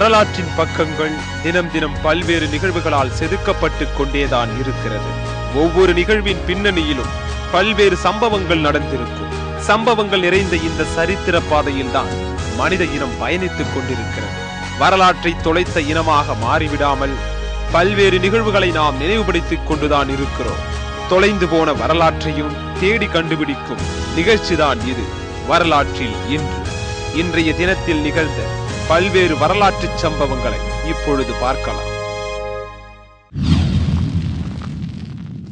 வரலாற்றின் பக்கங்கள் தினம் தினம் பல்வேறு நிகழ்வுகளால் செதுக்கப்பட்டு கொண்டேதான் இருக்கிறது. ஒவ்வொரு நிகழ்வின் பின்னணியிலும் பல்வேறு சம்பவங்கள் நடந்திருக்கும். சம்பவங்கள் நிறைந்த இந்த சரித்திர பாதையில்தான் மனித இனம் பயணித்துக் கொண்டிருக்கிறது. வரலாற்றை தொலைத்த இனமாக மாறிவிடாமல் பல்வேறு நிகழ்வுகளை நாம் நினைவுபடுத்திக் கொண்டுதான் இருக்கிறோம். தொலைந்து போன வரலாற்றையும் தேடி கண்டுபிடிக்கும் நிகழ்ச்சிதான் இது வரலாற்றில் இன்று. இன்றைய தினத்தில் நிகழ்ந்த பல்வேறு வரலாற்று சம்பவங்களை இப்பொழுது பார்க்கலாம்.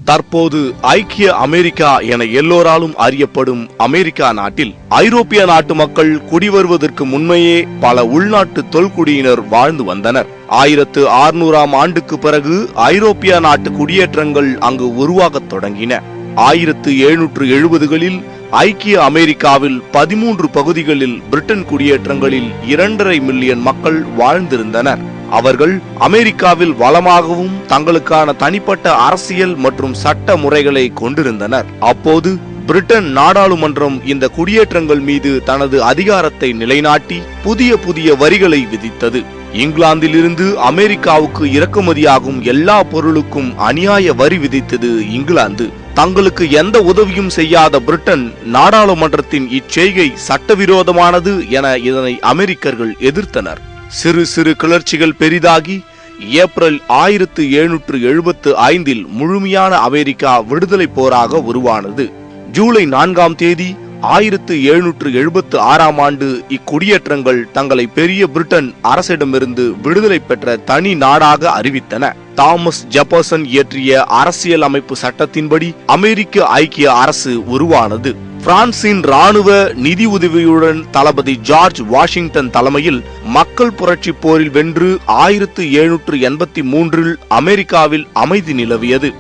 தற்போது ஐக்கிய அமெரிக்கா என எல்லோராலும் அறியப்படும் அமெரிக்கா நாட்டில் ஐரோப்பிய நாட்டு மக்கள் குடிவருவதற்கு முன்மையே பல உள்நாட்டு தொல்குடியினர் வாழ்ந்து வந்தனர். ஆயிரத்து ஆறுநூறாம் ஆண்டுக்கு பிறகு ஐரோப்பிய நாட்டு குடியேற்றங்கள் அங்கு உருவாகத் தொடங்கின. ஆயிரத்து எழுநூற்று எழுபதுகளில் ஐக்கிய அமெரிக்காவில் பதிமூன்று பகுதிகளில் பிரிட்டன் குடியேற்றங்களில் இரண்டரை மில்லியன் மக்கள் வாழ்ந்திருந்தனர். அவர்கள் அமெரிக்காவில் வளமாகவும் தங்களுக்கான தனிப்பட்ட அரசியல் மற்றும் சட்ட முறைகளை கொண்டிருந்தனர். அப்போது பிரிட்டன் நாடாளுமன்றம் இந்த குடியேற்றங்கள் மீது தனது அதிகாரத்தை நிலைநாட்டி புதிய புதிய வரிகளை விதித்தது. இங்கிலாந்திலிருந்து அமெரிக்காவுக்கு இறக்குமதியாகும் எல்லா பொருளுக்கும் அநியாய வரி விதித்தது இங்கிலாந்து. தங்களுக்கு எந்த உதவியும் செய்யாத பிரிட்டன் நாடாளுமன்றத்தின் இச்செய்கை சட்டவிரோதமானது என இதனை அமெரிக்கர்கள் எதிர்த்தனர். சிறு சிறு கிளர்ச்சிகள் பெரிதாகி ஏப்ரல் ஆயிரத்து எழுநூற்று எழுபத்து ஐந்தில் முழுமையான அமெரிக்கா விடுதலை போராக உருவானது. ஜூலை நான்காம் தேதி ஆயிரத்து எழுநூற்று எழுபத்து ஆறாம் ஆண்டு இக்குடியேற்றங்கள் தங்களை பெரிய பிரிட்டன் அரசிடமிருந்து விடுதலை பெற்ற தனி நாடாக அறிவித்தன. தாமஸ் ஜெபர்சன் இயற்றிய அரசியல் அமைப்பு சட்டத்தின்படி அமெரிக்க ஐக்கிய அரசு உருவானது. பிரான்சின் ராணுவ நிதி உதவியுடன் தளபதி ஜார்ஜ் வாஷிங்டன் தலைமையில் மக்கள் புரட்சி போரில் வென்று ஆயிரத்து எழுநூற்று எண்பத்தி மூன்றில் அமெரிக்காவில் அமைதி நிலவியது.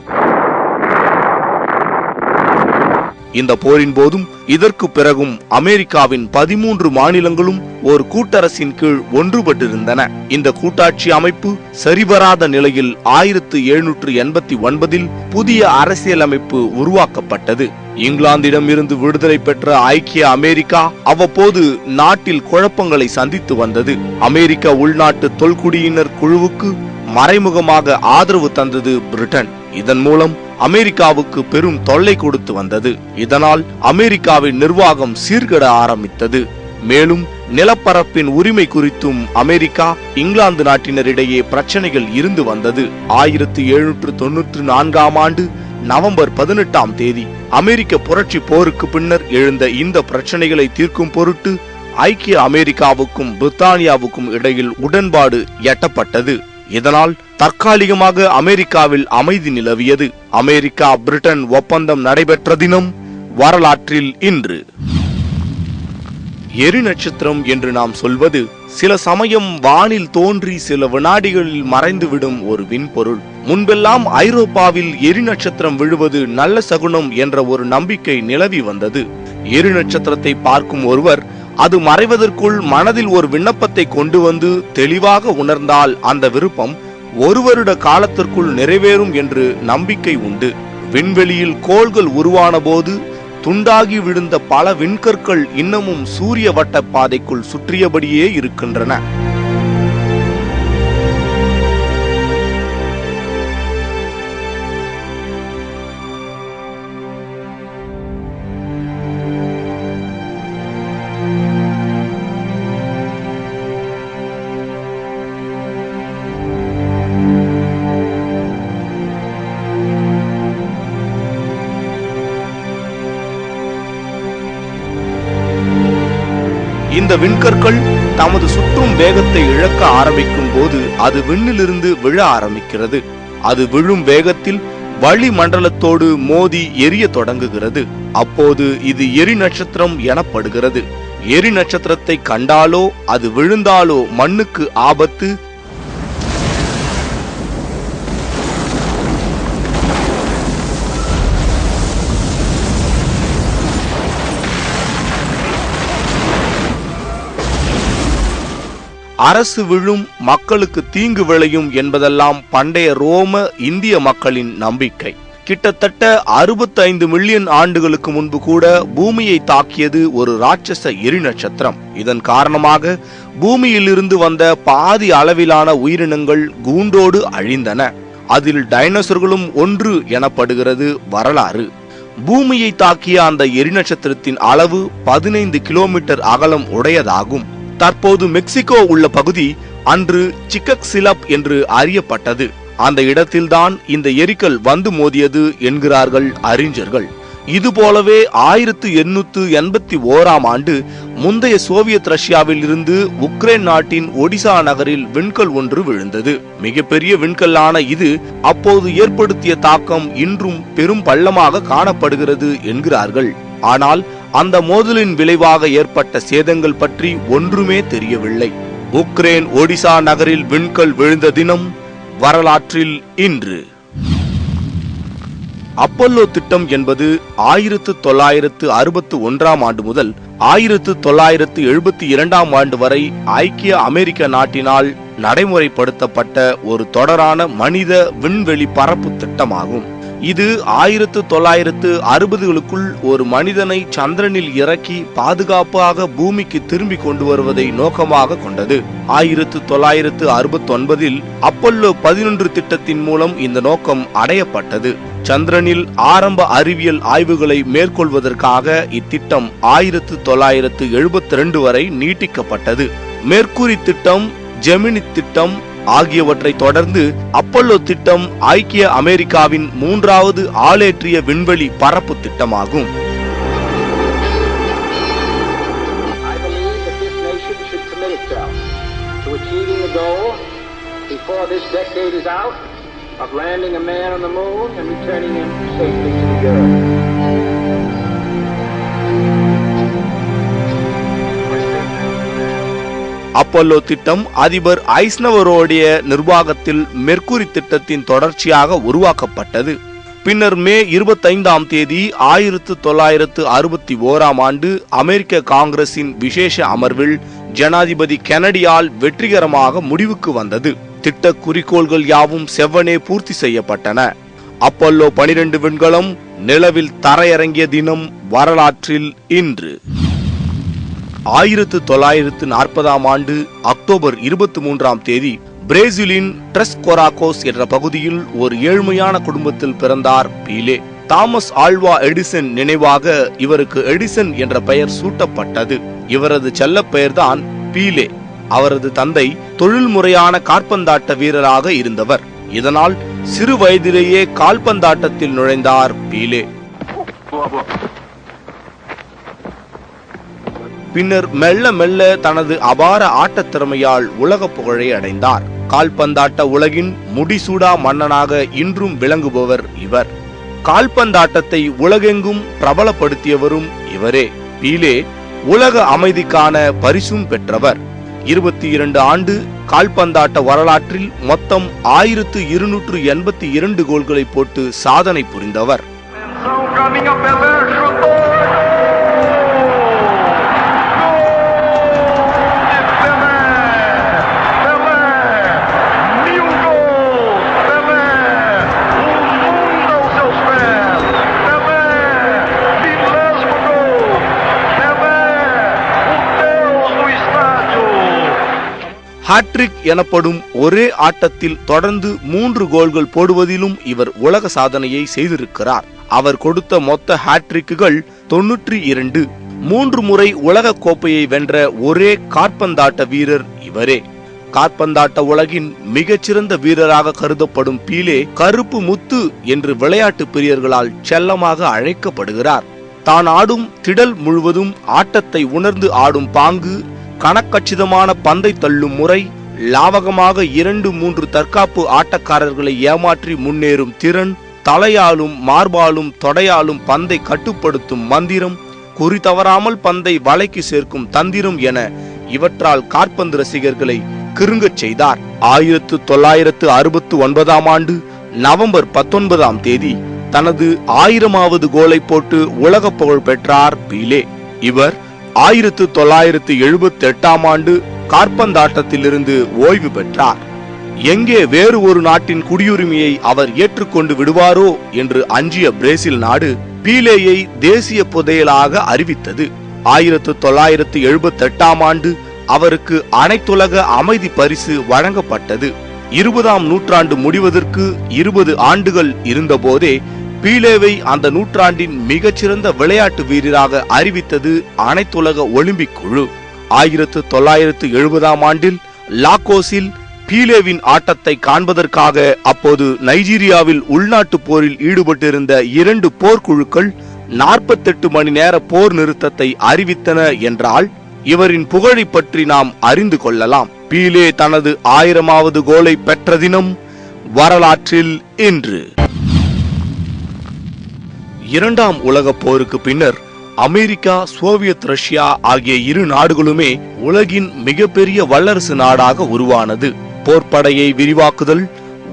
இந்த போரின் போதும் இதற்கு பிறகும் அமெரிக்காவின் பதிமூன்று மாநிலங்களும் ஒரு கூட்டரசின் கீழ் ஒன்றுபட்டிருந்தன. இந்த கூட்டாட்சி அமைப்பு சரிவராத நிலையில் ஆயிரத்து எழுநூற்று எண்பத்தி ஒன்பதில் புதிய அரசியலமைப்பு உருவாக்கப்பட்டது. இங்கிலாந்திடம் இருந்து விடுதலை பெற்ற ஐக்கிய அமெரிக்கா அவ்வப்போது நாட்டில் குழப்பங்களை சந்தித்து வந்தது. அமெரிக்க உள்நாட்டு தொல்குடியினர் குழுவுக்கு மறைமுகமாக ஆதரவு தந்தது பிரிட்டன். இதன் மூலம் அமெரிக்காவுக்கு பெரும் தொல்லை கொடுத்து வந்தது. இதனால் அமெரிக்காவின் நிர்வாகம் சீர்கெட ஆரம்பித்தது. மேலும் நிலப்பரப்பின் உரிமை குறித்தும் அமெரிக்கா இங்கிலாந்து நாட்டினரிடையே பிரச்சனைகள் இருந்து வந்தது. ஆயிரத்தி எழுநூற்று தொன்னூற்று நான்காம் ஆண்டு நவம்பர் பதினெட்டாம் தேதி அமெரிக்க புரட்சி போருக்கு பின்னர் எழுந்த இந்த பிரச்சனைகளை தீர்க்கும் பொருட்டு ஐக்கிய அமெரிக்காவுக்கும் பிரித்தானியாவுக்கும் இடையில் உடன்பாடு எட்டப்பட்டது. இதனால் தற்காலிகமாக அமெரிக்காவில் அமைதி நிலவியது. அமெரிக்கா பிரிட்டன் ஒப்பந்தம் நடைபெற்ற தினம் வரலாற்றில் இன்று. எரி நட்சத்திரம் என்று நாம் சொல்வது சில சமயம் வானில் தோன்றி சில வினாடிகளில் மறைந்துவிடும் ஒரு விண்பொருள். முன்பெல்லாம் ஐரோப்பாவில் எரி நட்சத்திரம் விழுவது நல்ல சகுனம் என்ற ஒரு நம்பிக்கை நிலவி வந்தது. எரி நட்சத்திரத்தை பார்க்கும் ஒருவர் அது மறைவதற்குள் மனதில் ஒரு விண்ணப்பத்தை கொண்டு வந்து தெளிவாக உணர்ந்தால் அந்த விருப்பம் ஒரு வருட காலத்திற்குள் நிறைவேறும் என்று நம்பிக்கை உண்டு. விண்வெளியில் கோள்கள் உருவான போது துண்டாகி விழுந்த பல விண்கற்கள் இன்னமும் சூரிய வட்ட பாதைக்குள் சுற்றியபடியே இருக்கின்றன. இந்த விண்கற்கள் தமது சுற்றும் வேகத்தை இழக்க ஆரம்பிக்கும் போது அது விண்ணிலிருந்து விழ ஆரம்பிக்கிறது. அது விழும் வேகத்தில் வளி மண்டலத்தோடு மோதி எரிய தொடங்குகிறது. அப்போது இது எரி நட்சத்திரம் எனப்படுகிறது. எரி நட்சத்திரத்தை கண்டாலோ அது விழுந்தாலோ மண்ணுக்கு ஆபத்து அரசு விழும் மக்களுக்கு தீங்கு விளையும் என்பதெல்லாம் பண்டைய ரோம இந்திய மக்களின் நம்பிக்கை. கிட்டத்தட்ட 65 மில்லியன் ஆண்டுகளுக்கு முன்பு கூட பூமியை தாக்கியது ஒரு ராட்சச எரி நட்சத்திரம் இதன் காரணமாக பூமியிலிருந்து வந்த பாதி அளவிலான உயிரினங்கள் கூண்டோடு அழிந்தன. அதில் டைனோசர்களும் ஒன்று எனப்படுகிறது வரலாறு. பூமியை தாக்கிய அந்த எரிநட்சத்திரத்தின் அளவு பதினைந்து கிலோமீட்டர் அகலம் உடையதாகும். தற்போது மெக்சிகோ உள்ள பகுதி அன்று சிக்கக் சிலப் என்று அறியப்பட்டது. அந்த இடத்தில்தான் இந்த எரிக்கல் வந்து மோதியது என்கிறார்கள் அறிஞர்கள். இது போலவே ஆயிரத்து எண்ணூத்து எண்பத்தி ஓராம் ஆண்டு முந்தைய சோவியத் ரஷ்யாவில் இருந்து உக்ரைன் நாட்டின் ஒடிசா நகரில் விண்கல் ஒன்று விழுந்தது. மிகப்பெரிய விண்கல்லான இது அப்போது ஏற்படுத்திய தாக்கம் இன்றும் பெரும் பள்ளமாக காணப்படுகிறது என்கிறார்கள். ஆனால் அந்த மோதலின் விளைவாக ஏற்பட்ட சேதங்கள் பற்றி ஒன்றுமே தெரியவில்லை. உக்ரைன் ஒடிசா நகரில் விண்கல் விழுந்த தினம் வரலாற்றில் இன்று. அப்பல்லோ திட்டம் என்பது ஆயிரத்து தொள்ளாயிரத்து அறுபத்து ஒன்றாம் ஆண்டு முதல் ஆயிரத்து தொள்ளாயிரத்து எழுபத்தி இரண்டாம் ஆண்டு வரை ஐக்கிய அமெரிக்க நாட்டினால் நடைமுறைப்படுத்தப்பட்ட ஒரு தொடரான மனித விண்வெளி பரப்பு திட்டமாகும். இது ஆயிரத்து தொள்ளாயிரத்து அறுபதுகளுக்குள் ஒரு மனிதனை சந்திரனில் இறக்கி பாதுகாப்பாக பூமிக்கு திரும்பி கொண்டு வருவதை நோக்கமாக கொண்டது. ஆயிரத்து தொள்ளாயிரத்து அறுபத்தி ஒன்பதில் அப்பல்லோ பதினொன்று திட்டத்தின் மூலம் இந்த நோக்கம் அடையப்பட்டது. சந்திரனில் ஆரம்ப அறிவியல் ஆய்வுகளை மேற்கொள்வதற்காக இத்திட்டம் ஆயிரத்து தொள்ளாயிரத்து எழுபத்தி ரெண்டு வரை நீட்டிக்கப்பட்டது. மேற்கூரி திட்டம் ஜெமினி திட்டம் ஆகியவற்றை தொடர்ந்து அப்பல்லோ திட்டம் ஐக்கிய அமெரிக்காவின் மூன்றாவது ஆளேற்றிய விண்வெளி பரப்பு திட்டமாகும் of landing a man on the moon and returning him safely to the earth. Apollo திட்டம் அதிபர் ஐஸ்னவரோடைய நிர்வாகத்தில் மெர்குரி திட்டத்தின் தொடர்ச்சியாக உருவாக்கப்பட்டது. பின்னர் மே இருபத்தைந்தாம் தேதி ஆயிரத்து தொள்ளாயிரத்து அறுபத்தி ஓராம் ஆண்டு அமெரிக்க காங்கிரசின் விசேஷ அமர்வில் ஜனாதிபதி கெனடியால் வெற்றிகரமாக முடிவுக்கு வந்தது. திட்ட குறிக்கோள்கள் யாவும் செவ்வனே பூர்த்தி செய்யப்பட்டன. அப்பல்லோ பனிரெண்டு விண்கலம் நிலவில் தரையிறங்கிய தினம் வரலாற்றில் இன்று. ஆயிரத்து தொள்ளாயிரத்து நாற்பதாம் ஆண்டு அக்டோபர் இருபத்தி மூன்றாம் தேதி பிரேசிலின் ட்ரெஸ் கொராகோஸ் என்ற பகுதியில் ஒரு ஏழ்மையான குடும்பத்தில் பிறந்தார் பீலே. தாமஸ் ஆல்வா எடிசன் நினைவாக இவருக்கு எடிசன் என்ற பெயர் சூட்டப்பட்டது. இவரது செல்ல பெயர்தான் பீலே. அவரது தந்தை தொழில்முறையான காற்பந்தாட்ட வீரராக இருந்தவர். இதனால் சிறு வயதிலேயே கால்பந்தாட்டத்தில் நுழைந்தார் பீலே. பின்னர் மெல்ல மெல்ல தனது அபார ஆட்டத் திறமையால் உலக புகழை அடைந்தார். கால்பந்தாட்ட உலகின் முடிசூடா மன்னனாக இன்றும் விளங்குபவர் இவர். கால்பந்தாட்டத்தை உலகெங்கும் பிரபலப்படுத்தியவரும் இவரே. பீலே உலக அமைதிக்கான பரிசும் பெற்றவர். இருபத்தி இரண்டு ஆண்டு கால்பந்தாட்ட வரலாற்றில் மொத்தம் ஆயிரத்து இருநூற்று எண்பத்தி இரண்டு கோல்களை போட்டு சாதனை புரிந்தவர். ஹாட்ரிக் எனப்படும் ஒரே ஆட்டத்தில் தொடர்ந்து மூன்று கோல்கள் போடுவதிலும் இவர் உலக சாதனையை செய்திருக்கிறார். அவர் கொடுத்த மொத்த ஹாட்ரிக்குகள் தொன்னூற்றி இரண்டு. மூன்று முறை உலக கோப்பையை வென்ற ஒரே காற்பந்தாட்ட வீரர் இவரே. காற்பந்தாட்ட உலகின் மிகச்சிறந்த வீரராக கருதப்படும் பீலே கருப்பு முத்து என்று விளையாட்டு பிரியர்களால் செல்லமாக அழைக்கப்படுகிறார். தான் ஆடும் திடல் முழுவதும் ஆட்டத்தை உணர்ந்து ஆடும் பாங்கு கணக்கச்சிதமான பந்தை தள்ளும் முறை லாவகமாக இரண்டு மூன்று தற்காப்பு ஆட்டக்காரர்களை ஏமாற்றி முன்னேறும் திறன் தலையாலும் மார்பாலும் தொடையாலும் பந்தை கட்டுப்படுத்தும் மந்திரம் குறி தவறாமல் பந்தை வலைக்கு சேர்க்கும் தந்திரம் என இவற்றால் காற்பந்து ரசிகர்களை கிருங்கச் செய்தார். ஆயிரத்து தொள்ளாயிரத்து அறுபத்து ஒன்பதாம் ஆண்டு நவம்பர் பத்தொன்பதாம் தேதி தனது ஆயிரமாவது கோலை போட்டு உலக புகழ் பெற்றார் பீலே. இவர் ஆயிரத்து தொள்ளாயிரத்து எழுபத்தி எட்டாம் ஆண்டு கார்பந்தாட்டத்திலிருந்து ஓய்வு பெற்றார். எங்கே வேறு ஒரு நாட்டின் குடியுரிமையை அவர் ஏற்றுக்கொண்டு விடுவாரோ என்று அஞ்சிய பிரேசில் நாடு பீலேயை தேசிய புதையலாக அறிவித்தது. ஆயிரத்து தொள்ளாயிரத்து எழுபத்தி எட்டாம் ஆண்டு அவருக்கு அனைத்துலக அமைதி பரிசு வழங்கப்பட்டது. இருபதாம் நூற்றாண்டு முடிவதற்கு இருபது ஆண்டுகள் இருந்தபோதே பீலேவை அந்த நூற்றாண்டின் மிகச்சிறந்த விளையாட்டு வீரராக அறிவித்தது அனைத்துலக ஒலிம்பிக் குழு. ஆயிரத்து தொள்ளாயிரத்து எழுபதாம் ஆண்டில் லாகோஸில் பீலேவின் ஆட்டத்தை காண்பதற்காக அப்போது நைஜீரியாவில் உள்நாட்டுப் போரில் ஈடுபட்டிருந்த இரண்டு போர்க்குழுக்கள் நாற்பத்தெட்டு மணி நேர போர் நிறுத்தத்தை அறிவித்தன என்றால் இவரின் புகழை பற்றி நாம் அறிந்து கொள்ளலாம். பீலே தனது ஆயிரமாவது கோலை பெற்ற தினம் வரலாற்றில் இன்று. இரண்டாம் உலகப் போருக்கு பின்னர் அமெரிக்கா சோவியத் ரஷ்யா ஆகிய இரு நாடுகளுமே உலகின் மிகப்பெரிய வல்லரசு நாடாக உருவானது. போர்ப்படையை விரிவாக்குதல்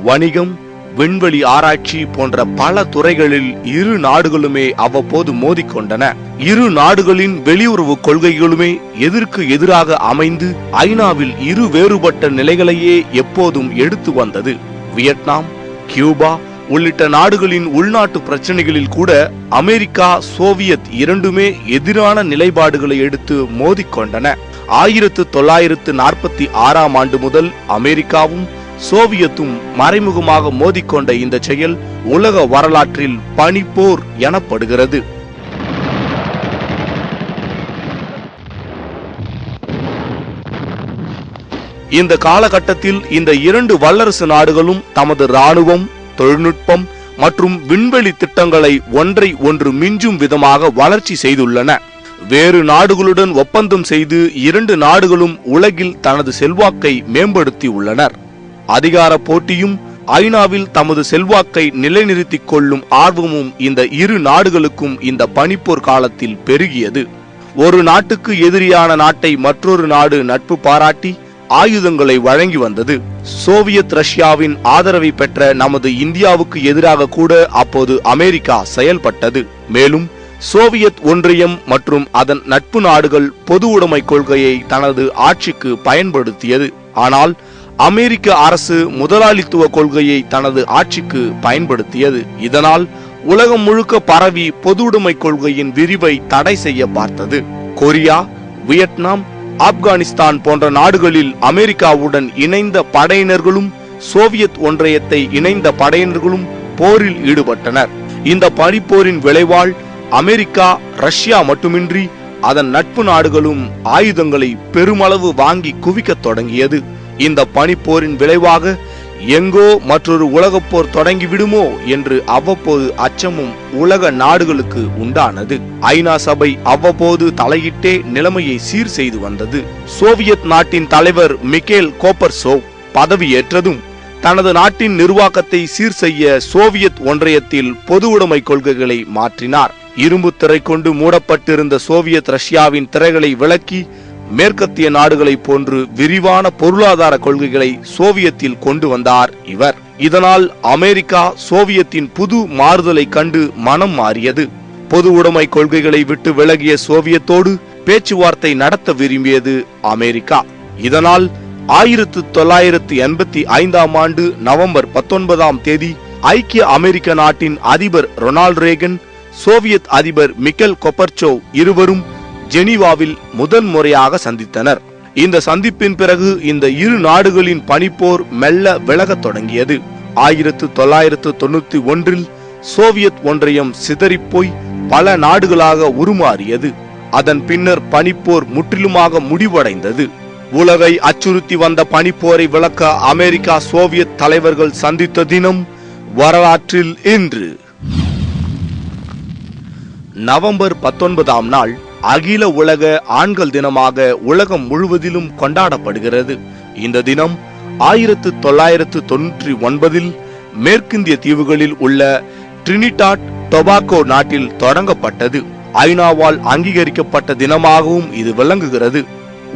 வணிகம் விண்வெளி ஆராய்ச்சி போன்ற பல துறைகளில் இரு நாடுகளுமே அவ்வப்போது மோதிக்கொண்டன இரு நாடுகளின் வெளியுறவு கொள்கைகளுமே எதிர்க்கு எதிராக அமைந்து ஐநாவில் இரு வேறுபட்ட நிலைகளையே எப்போதும் எடுத்து வந்தது. வியட்நாம் கியூபா உள்ளிட்ட நாடுகளின் உள்நாட்டு பிரச்சனைகளில் கூட அமெரிக்கா சோவியத் இரண்டுமே எதிரான நிலைப்பாடுகளை எடுத்து மோதிக்கொண்டன. ஆயிரத்து தொள்ளாயிரத்து நாற்பத்தி ஆறாம் ஆண்டு முதல் அமெரிக்காவும் சோவியத்தும் மறைமுகமாக மோதிக்கொண்ட இந்த செயல் உலக வரலாற்றில் பனிப்போர் எனப்படுகிறது. இந்த காலகட்டத்தில் இந்த இரண்டு வல்லரசு நாடுகளும் தமது ராணுவம் தொழில்நுட்பம் மற்றும் விண்வெளி திட்டங்களை ஒன்றை ஒன்று மிஞ்சும் விதமாக வளர்ச்சி செய்துள்ளன. வேறு நாடுகளுடன் ஒப்பந்தம் செய்து இரண்டு நாடுகளும் உலகில் தனது செல்வாக்கை மேம்படுத்தி உள்ளனர். அதிகார போட்டியும் ஐநாவில் தமது செல்வாக்கை நிலைநிறுத்திக் கொள்ளும் ஆர்வமும் இந்த இரு நாடுகளுக்கும் இந்த பனிப்போர் காலத்தில் பெருகியது. ஒரு நாட்டுக்கு எதிரியான நாட்டை மற்றொரு நாடு நட்பு பாராட்டி ஆயுதங்களை வழங்கி வந்தது. சோவியத் ரஷ்யாவின் ஆதரவை பெற்ற நமது இந்தியாவுக்கு எதிராக கூட அப்போது அமெரிக்கா செயல்பட்டது. மேலும் சோவியத் ஒன்றியம் மற்றும் அதன் நட்பு நாடுகள் பொது உடைமை கொள்கையை தனது ஆட்சிக்கு பயன்படுத்தியது. ஆனால் அமெரிக்க அரசு முதலாளித்துவ கொள்கையை தனது ஆட்சிக்கு பயன்படுத்தியது. இதனால் உலகம் முழுக்க பரவி பொது உடைமை கொள்கையின் விரிவை தடை செய்ய பார்த்தது. கொரியா வியட்நாம் ஆப்கானிஸ்தான் போன்ற நாடுகளில் அமெரிக்காவுடன் இணைந்த படையினர்களும் சோவியத் ஒன்றியத்தை இணைந்த படையினர்களும் போரில் ஈடுபட்டனர். இந்த பனிப்போரின் விளைவால் அமெரிக்கா ரஷ்யா மட்டுமின்றி அதன் நட்பு நாடுகளும் ஆயுதங்களை பெருமளவு வாங்கி குவிக்கத் தொடங்கியது. இந்த பனிப்போரின் விளைவாக எங்கோ மற்றொரு உலகப் போர் தொடங்கி விடுமோ என்று அவ்வப்போது அச்சமும் உலக நாடுகளுக்கு உண்டானது. ஐநா சபை அவ்வப்போது தலையிட்டே நிலைமையை சீர் செய்து வந்தது. சோவியத் நாட்டின் தலைவர் மிக்கேல் கோப்பர்சோவ் பதவியேற்றதும் தனது நாட்டின் நிர்வாகத்தை சீர் செய்ய சோவியத் ஒன்றியத்தில் பொது உடைமை கொள்கைகளை மாற்றினார். இரும்பு திரை கொண்டு மூடப்பட்டிருந்த சோவியத் ரஷ்யாவின் திரைகளை விளக்கி மேற்கத்திய நாடுகளைப் போன்று விரிவான பொருளாதார கொள்கைகளை சோவியத்தில் கொண்டு வந்தார் இவர். இதனால் அமெரிக்கா சோவியத்தின் புது மாறுதலை கண்டு மனம் மாறியது. பொது உடைமை கொள்கைகளை விட்டு விலகிய சோவியத்தோடு பேச்சுவார்த்தை நடத்த விரும்பியது அமெரிக்கா. இதனால் ஆயிரத்து தொள்ளாயிரத்து எண்பத்தி ஐந்தாம் ஆண்டு நவம்பர் பத்தொன்பதாம் தேதி ஐக்கிய அமெரிக்க நாட்டின் அதிபர் ரொனால்ட் ரேகன் சோவியத் அதிபர் மிக்கல் கொப்பர்ச்சோவ் இருவரும் ஜெனீவாவில் முதன் முறையாக சந்தித்தனர். இந்த சந்திப்பின் பிறகு இந்த இரு நாடுகளின் பனிப்போர் மெல்ல விலகத் தொடங்கியது. ஆயிரத்து தொள்ளாயிரத்து தொண்ணூத்தி ஒன்றில் சோவியத் ஒன்றியம் சிதறிப்போய் பல நாடுகளாக உருமாறியது. அதன் பின்னர் பனிப்போர் முற்றிலுமாக முடிவடைந்தது. உலகை அச்சுறுத்தி வந்த பனிப்போரை விளக்க அமெரிக்கா சோவியத் தலைவர்கள் சந்தித்த தினம் வரலாற்றில் இன்று. நவம்பர் பத்தொன்பதாம் நாள் அகில உலக ஆண்கள் தினமாக உலகம் முழுவதிலும் கொண்டாடப்படுகிறது. இந்த தினம் ஆயிரத்து தொள்ளாயிரத்து தொன்னூற்றி ஒன்பதில் மேற்கிந்திய தீவுகளில் உள்ள ட்ரினிடாட் டொபாக்கோ நாட்டில் தொடங்கப்பட்டது. ஐநாவால் அங்கீகரிக்கப்பட்ட தினமாகவும் இது விளங்குகிறது.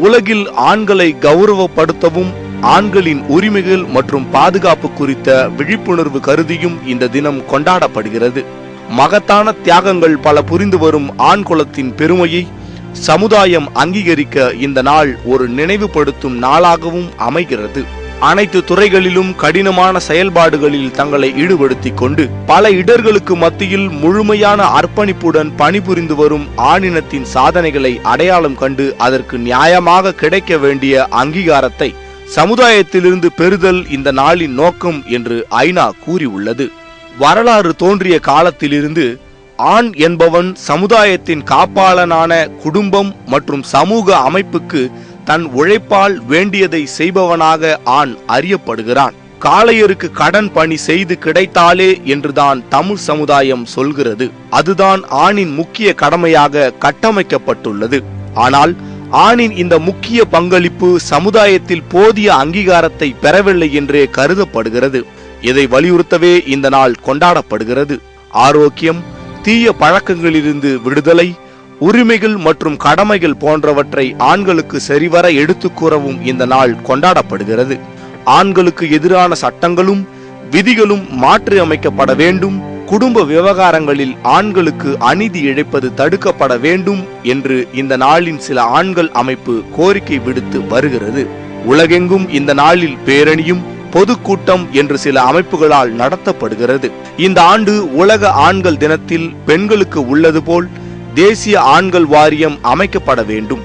உலகில் ஆண்களை கௌரவப்படுத்தவும் ஆண்களின் உரிமைகள் மற்றும் பாதுகாப்பு குறித்த விழிப்புணர்வு கருதியும் இந்த தினம் கொண்டாடப்படுகிறது. மகத்தான தியாகங்கள் பல புரிந்து வரும் ஆண் குலத்தின் பெருமையை சமுதாயம் அங்கீகரிக்க இந்த நாள் ஒரு நினைவுபடுத்தும் நாளாகவும் அமைகிறது. அனைத்து துறைகளிலும் கடினமான செயல்பாடுகளில் தங்களை ஈடுபடுத்திக் கொண்டு பல இடர்களுக்கு மத்தியில் முழுமையான அர்ப்பணிப்புடன் பணிபுரிந்து வரும் ஆணினத்தின் சாதனைகளை அடையாளம் கண்டு அதற்கு நியாயமாக கிடைக்க வேண்டிய அங்கீகாரத்தை சமுதாயத்திலிருந்து பெறுதல் இந்த நாளின் நோக்கம் என்று ஐநா கூறியுள்ளது. வரலாறு தோன்றிய காலத்திலிருந்து ஆண் என்பவன் சமுதாயத்தின் காப்பாளனான குடும்பம் மற்றும் சமூக அமைப்புக்கு தன் உழைப்பால் வேண்டியதை செய்பவனாக ஆண் அறியப்படுகிறான். காளையருக்கு கடன் பணி செய்து கிடைத்தாலே என்றுதான் தமிழ் சமுதாயம் சொல்கிறது. அதுதான் ஆணின் முக்கிய கடமையாக கட்டமைக்கப்பட்டுள்ளது. ஆனால் ஆணின் இந்த முக்கிய பங்களிப்பு சமுதாயத்தில் போதிய அங்கீகாரத்தை பெறவில்லை என்றே கருதப்படுகிறது. இதை வலியுறுத்தவே இந்த நாள் கொண்டாடப்படுகிறது. ஆரோக்கியம் தீய பழக்கங்களிலிருந்து விடுதலை உரிமைகள் மற்றும் கடமைகள் போன்றவற்றை ஆண்களுக்கு சரிவர எடுத்துக் கூறவும் இந்த நாள் கொண்டாடப்படுகிறது. ஆண்களுக்கு எதிரான சட்டங்களும் விதிகளும் மாற்றி அமைக்கப்பட வேண்டும். குடும்ப விவகாரங்களில் ஆண்களுக்கு அநீதி இழைப்பது தடுக்கப்பட வேண்டும் என்று இந்த நாளின் சில ஆண்கள் அமைப்பு கோரிக்கை விடுத்து வருகிறது. உலகெங்கும் இந்த நாளில் பேரணியும் பொதுக்கூட்டம் என்று சில அமைப்புகளால் நடத்தப்படுகிறது. இந்த ஆண்டு உலக ஆண்கள் தினத்தில் பெண்களுக்கு உள்ளது போல் தேசிய ஆண்கள் வாரியம் அமைக்கப்பட வேண்டும்.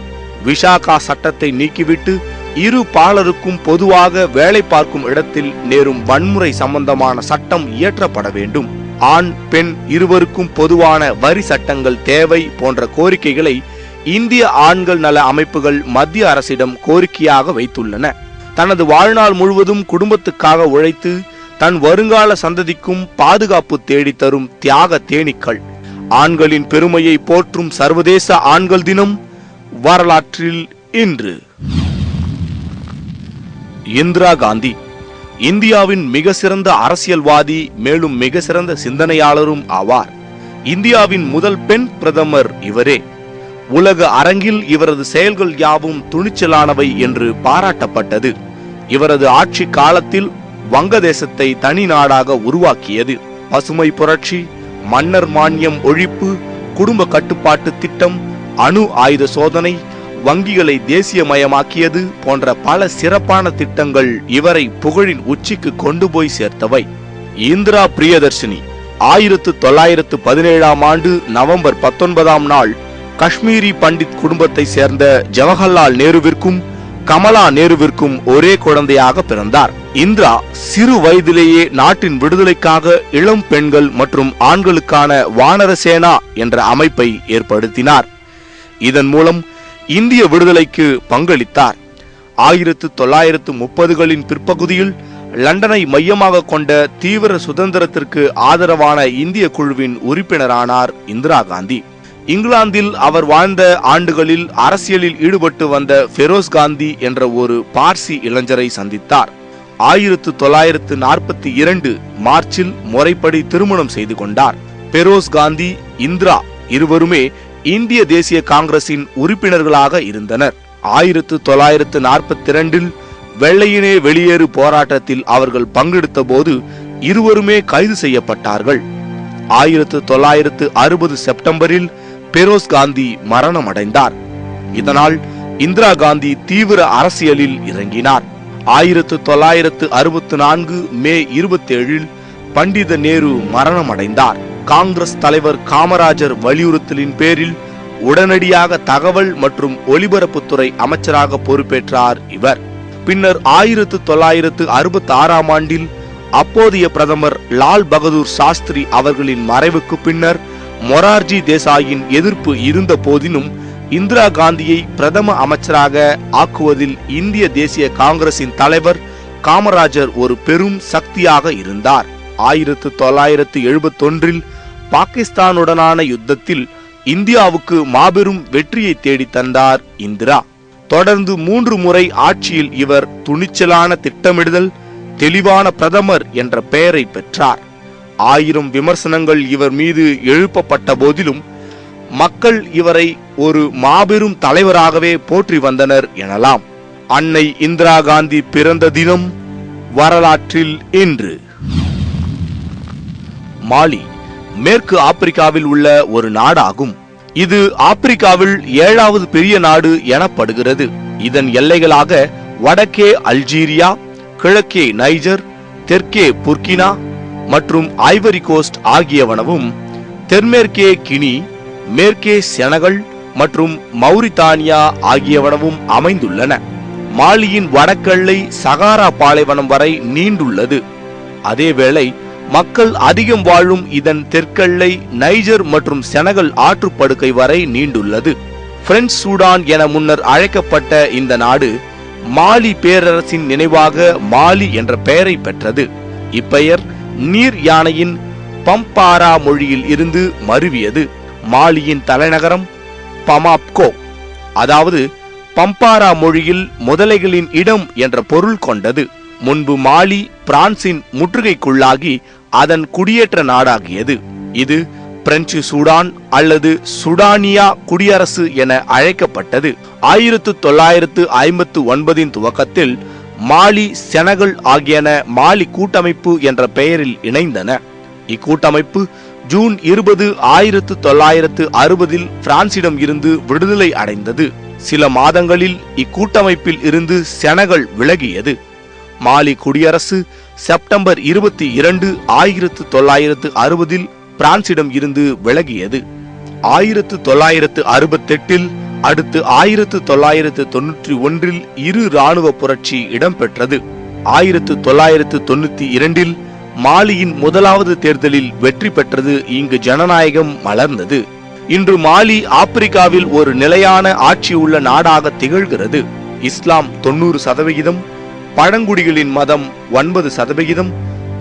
விஷாகா சட்டத்தை நீக்கிவிட்டு இரு பாலருக்கும் பொதுவாக வேலை பார்க்கும் இடத்தில் நேரும் வன்முறை சம்பந்தமான சட்டம் இயற்றப்பட வேண்டும். ஆண் பெண் இருவருக்கும் பொதுவான வரி சட்டங்கள் தேவை போன்ற கோரிக்கைகளை இந்திய ஆண்கள் நல அமைப்புகள் மத்திய அரசிடம் கோரிக்கையாக வைத்துள்ளன. தனது வாழ்நாள் முழுவதும் குடும்பத்துக்காக உழைத்து தன் வருங்கால சந்ததிக்கும் பாதுகாப்பு தேடித்தரும் தியாக தேனீக்கள். ஆண்களின் பெருமையை போற்றும் சர்வதேச ஆண்கள் தினம் வரலாற்றில் இன்று. இந்திரா காந்தி இந்தியாவின் மிக சிறந்த அரசியல்வாதி மேலும் மிக சிறந்த சிந்தனையாளரும் ஆவார். இந்தியாவின் முதல் பெண் பிரதமர் இவரே. உலக அரங்கில் இவரது செயல்கள் யாவும் துணிச்சலானவை என்று பாராட்டப்பட்டது. இவரது ஆட்சி காலத்தில் வங்கதேசத்தை தனி நாடாக உருவாக்கியது. பசுமை புரட்சி மன்னர் மானியம் ஒழிப்பு குடும்ப கட்டுப்பாட்டு திட்டம் அணு ஆயுத சோதனை வங்கிகளை தேசியமயமாக்கியது போன்ற பல சிறப்பான திட்டங்கள் இவரை புகழின் உச்சிக்கு கொண்டு போய் சேர்த்தவை. இந்திரா பிரியதர்ஷினி ஆயிரத்து தொள்ளாயிரத்து பதினேழாம் ஆண்டு நவம்பர் பத்தொன்பதாம் நாள் காஷ்மீரி பண்டித் குடும்பத்தை சேர்ந்த ஜவஹர்லால் நேருவிற்கும் கமலா நேருவிற்கும் ஒரே குழந்தையாக பிறந்தார். இந்திரா சிறு வயதிலேயே நாட்டின் விடுதலைக்காக இளம் பெண்கள் மற்றும் ஆண்களுக்கான வானர சேனா என்ற அமைப்பை ஏற்படுத்தினார். இதன் மூலம் இந்திய விடுதலைக்கு பங்களித்தார். ஆயிரத்து தொள்ளாயிரத்து முப்பதுகளின் பிற்பகுதியில் லண்டனை மையமாக கொண்ட தீவிர சுதந்திரத்திற்கு ஆதரவான இந்திய குழுவின் உறுப்பினரானார் இந்திரா காந்தி. இங்கிலாந்தில் அவர் வாழ்ந்த ஆண்டுகளில் அரசியலில் ஈடுபட்டு வந்த ஃபெரோஸ் காந்தி என்ற ஒரு பார்சி இளைஞரை சந்தித்தார். ஆயிரத்து தொள்ளாயிரத்து நாற்பத்தி இரண்டு மார்ச்சில் முறைப்படி திருமணம் செய்து கொண்டார். பெரோஸ் காந்தி இந்திரா இருவருமே இந்திய தேசிய காங்கிரசின் உறுப்பினர்களாக இருந்தனர். ஆயிரத்து தொள்ளாயிரத்து நாற்பத்தி இரண்டில் வெள்ளையினே வெளியேறு போராட்டத்தில் அவர்கள் பங்கெடுத்த போது இருவருமே கைது செய்யப்பட்டார்கள். ஆயிரத்து தொள்ளாயிரத்து அறுபது செப்டம்பரில் பெரோஸ் காந்தி மரணம் அடைந்தார் இதனால் இந்திரா காந்தி தீவிர அரசியலில் இறங்கினார். ஆயிரத்து தொள்ளாயிரத்து அறுபத்தி நான்கு மே இருபத்தி ஏழில் பண்டித நேரு மரணம் அடைந்தார் காங்கிரஸ் தலைவர் காமராஜர் வலியுறுத்தலின் பேரில் உடனடியாக தகவல் மற்றும் ஒலிபரப்புத்துறை அமைச்சராக பொறுப்பேற்றார் இவர். பின்னர் ஆயிரத்து தொள்ளாயிரத்து அறுபத்தி ஆறாம் ஆண்டில் அப்போதைய பிரதமர் லால் பகதூர் சாஸ்திரி அவர்களின் மறைவுக்கு பின்னர் மொரார்ஜி தேசாயின் எதிர்ப்பு இருந்த போதினும் இந்திரா காந்தியை பிரதம அமைச்சராக ஆக்குவதில் இந்திய தேசிய காங்கிரசின் தலைவர் காமராஜர் ஒரு பெரும் சக்தியாக இருந்தார். ஆயிரத்து தொள்ளாயிரத்து எழுபத்தொன்றில் பாகிஸ்தானுடனான யுத்தத்தில் இந்தியாவுக்கு மாபெரும் வெற்றியை தேடி தந்தார் இந்திரா. தொடர்ந்து மூன்று முறை ஆட்சியில் இவர் துணிச்சலான திட்டமிடுதல் தெளிவான பிரதமர் என்ற பெயரை பெற்றார். ஆயிரம் விமர்சனங்கள் இவர் மீது எழுப்பப்பட்ட போதிலும் மக்கள் இவரை ஒரு மாபெரும் தலைவராகவே போற்றி வந்தனர் எனலாம். அன்னை இந்திரா காந்தி பிறந்த தினம் வரலாற்றில் இன்று. மாலி மேற்கு ஆப்பிரிக்காவில் உள்ள ஒரு நாடாகும். இது ஆப்பிரிக்காவில் ஏழாவது பெரிய நாடு எனப்படுகிறது. இதன் எல்லைகளாக வடக்கே அல்ஜீரியா கிழக்கே நைஜர் தெற்கே புர்கினா மற்றும் ஐவரி கோஸ்ட் ஆகியவனவும் தென்மேற்கே கினி மேற்கே செனகல் மற்றும் மௌரிதானியா ஆகியவனவும் அமைந்துள்ளன. மாலியின் வடக்கெல்லை சகாரா பாலைவனம் வரை நீண்டுள்ளது. அதேவேளை மக்கள் அதிகம் வாழும் இதன் தெற்கெல்லை நைஜர் மற்றும் செனகல் ஆற்றுப்படுக்கை வரை நீண்டுள்ளது. பிரெஞ்சு சூடான் என முன்னர் அழைக்கப்பட்ட இந்த நாடு மாலி பேரரசின் நினைவாக மாலி என்ற பெயரை பெற்றது. இப்பெயர் நீர் யானையின் பம்பாரா மொழியில் இருந்து மருவியது மாலியின் தலைநகரம் பமாப்கோ. அதாவது பம்பாரா மொழியில் முதலைகளின் இடம் என்ற பொருள் கொண்டது. முன்பு மாலி பிரான்சின் முற்றுகைக்குள்ளாகி அதன் குடியேற்ற நாடாகியது. இது பிரெஞ்சு சூடான் அல்லது சுடானியா குடியரசு என அழைக்கப்பட்டது. ஆயிரத்து தொள்ளாயிரத்து ஐம்பத்து ஒன்பதின் துவக்கத்தில் மாலி செனகல் ஆகியன மாலி கூட்டமைப்பு என்ற பெயரில் இணைந்தன. இக்கூட்டமைப்பு ஜூன் இருபது ஆயிரத்து தொள்ளாயிரத்து அறுபதில் பிரான்சிடம் இருந்து விடுதலை அடைந்தது. சில மாதங்களில் இக்கூட்டமைப்பில் இருந்து செனகல் விலகியது. மாலி குடியரசு செப்டம்பர் இருபத்தி இரண்டு ஆயிரத்து தொள்ளாயிரத்து அறுபதில் பிரான்சிடம் இருந்து விலகியது. ஆயிரத்து தொள்ளாயிரத்து அறுபத்தெட்டில் அடுத்து ஆயிரத்து தொள்ளாயிரத்து தொன்னூற்றி ஒன்றில் இரு ராணுவ புரட்சி இடம்பெற்றது. ஆயிரத்து தொள்ளாயிரத்து தொண்ணூத்தி இரண்டில் மாலியின் முதலாவது தேர்தலில் வெற்றி பெற்றது இங்கு ஜனநாயகம் மலர்ந்தது. இன்று மாலி ஆப்பிரிக்காவில் ஒரு நிலையான ஆட்சி உள்ள நாடாக திகழ்கிறது. இஸ்லாம் தொண்ணூறு சதவிகிதம் பழங்குடிகளின் மதம் ஒன்பது சதவிகிதம்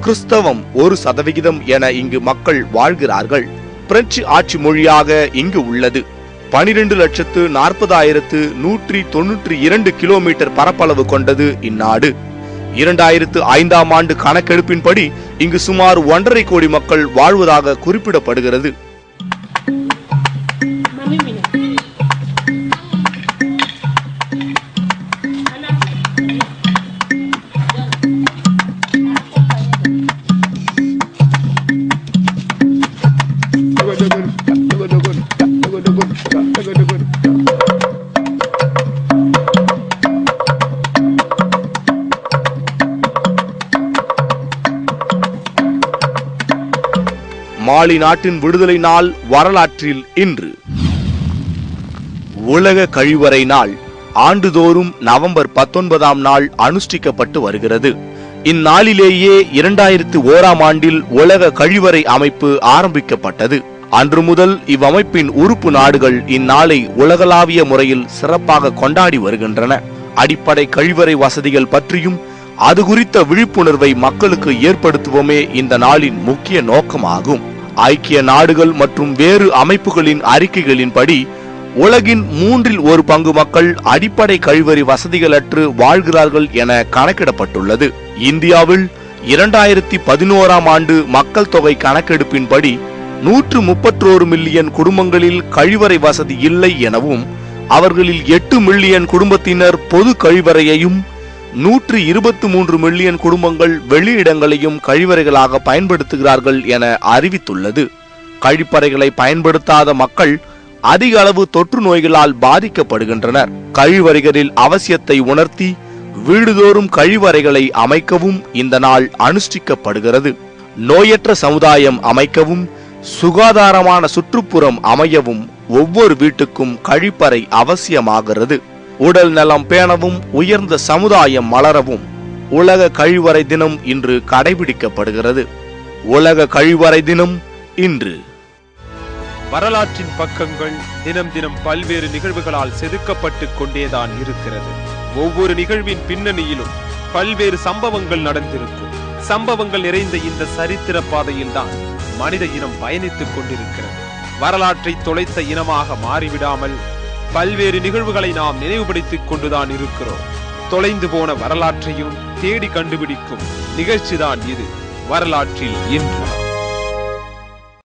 கிறிஸ்தவம் ஒரு சதவிகிதம் என இங்கு மக்கள் வாழ்கிறார்கள். பிரெஞ்சு ஆட்சி மொழியாக இங்கு உள்ளது. பனிரெண்டு லட்சத்து நாற்பதாயிரத்து நூற்றி தொன்னூற்றி இரண்டு கிலோமீட்டர் பரப்பளவு கொண்டது இந்நாடு. இரண்டாயிரத்து ஐந்தாம் ஆண்டு கணக்கெடுப்பின்படி இங்கு சுமார் ஒன்றரை கோடி மக்கள் வாழ்வதாக குறிப்பிடப்படுகிறது. மாலி நாட்டின் விடுதலை நாள் வரலாற்றில் இன்று. உலக கழிவறை நாள் ஆண்டுதோறும் நவம்பர் பத்தொன்பதாம் நாள் அனுஷ்டிக்கப்பட்டு வருகிறது. இந்நாளிலேயே இரண்டாயிரத்து ஓராம் ஆண்டில் உலக கழிவறை அமைப்பு ஆரம்பிக்கப்பட்டது. அன்று முதல் இவ்வமைப்பின் உறுப்பு நாடுகள் இந்நாளை உலகளாவிய முறையில் சிறப்பாக கொண்டாடி வருகின்றன. அடிப்படை கழிவறை வசதிகள் பற்றியும் அது குறித்த விழிப்புணர்வை மக்களுக்கு ஏற்படுத்துவோமே இந்த நாளின் முக்கிய நோக்கமாகும். ஐக்கிய நாடுகள் மற்றும் வேறு அமைப்புகளின் அறிக்கைகளின்படி உலகின் மூன்றில் ஒரு பங்கு மக்கள் அடிப்படை கழிவறை வசதிகளற்று வாழ்கிறார்கள் என கணக்கிடப்பட்டுள்ளது. இந்தியாவில் இரண்டாயிரத்தி பதினோராம் ஆண்டு மக்கள் தொகை கணக்கெடுப்பின்படி நூற்று முப்பத்தோரு மில்லியன் குடும்பங்களில் கழிவறை வசதி இல்லை எனவும் அவர்களில் எட்டு மில்லியன் குடும்பத்தினர் பொது கழிவறையையும் நூற்று இருபத்தி மூன்று மில்லியன் குடும்பங்கள் வெளியிடங்களையும் கழிவறைகளாக பயன்படுத்துகிறார்கள் என அறிவித்துள்ளது. கழிப்பறைகளை பயன்படுத்தாத மக்கள் அதிக அளவு தொற்று நோய்களால் பாதிக்கப்படுகின்றனர். கழிவறைகளில் அவசியத்தை உணர்த்தி வீடுதோறும் கழிவறைகளை அமைக்கவும் இந்த நாள் அனுஷ்டிக்கப்படுகிறது. நோயற்ற சமுதாயம் அமைக்கவும் சுகாதாரமான சுற்றுப்புறம் அமையவும் ஒவ்வொரு வீட்டுக்கும் கழிப்பறை அவசியமாகிறது. உடல் நலம் பேணவும் உயர்ந்த சமுதாயம் மலரவும் உலக கழிவறை தினம் இன்று கடைபிடிக்கப்படுகிறது. உலக கழிவறை தினம் இன்று. வரலாற்றின் பக்கங்கள் தினம் தினம் பல்வேறு நிகழ்வுகளால் செதுக்கப்பட்டு கொண்டேதான் இருக்கிறது. ஒவ்வொரு நிகழ்வின் பின்னணியிலும் பல்வேறு சம்பவங்கள் நடந்திருக்கும் சம்பவங்கள் நிறைந்த இந்த சரித்திர பாதையில்தான் மனித இனம் பயணித்துக் கொண்டிருக்கிறது. வரலாற்றை தொலைத்த இனமாக மாறிவிடாமல் பல்வேறு நிகழ்வுகளை நாம் நினைவுபடுத்திக் கொண்டுதான் இருக்கிறோம். தொலைந்து போன வரலாற்றையும் தேடி கண்டுபிடிக்கும் நிகழ்ச்சிதான் இது. வரலாற்றில் இன்று.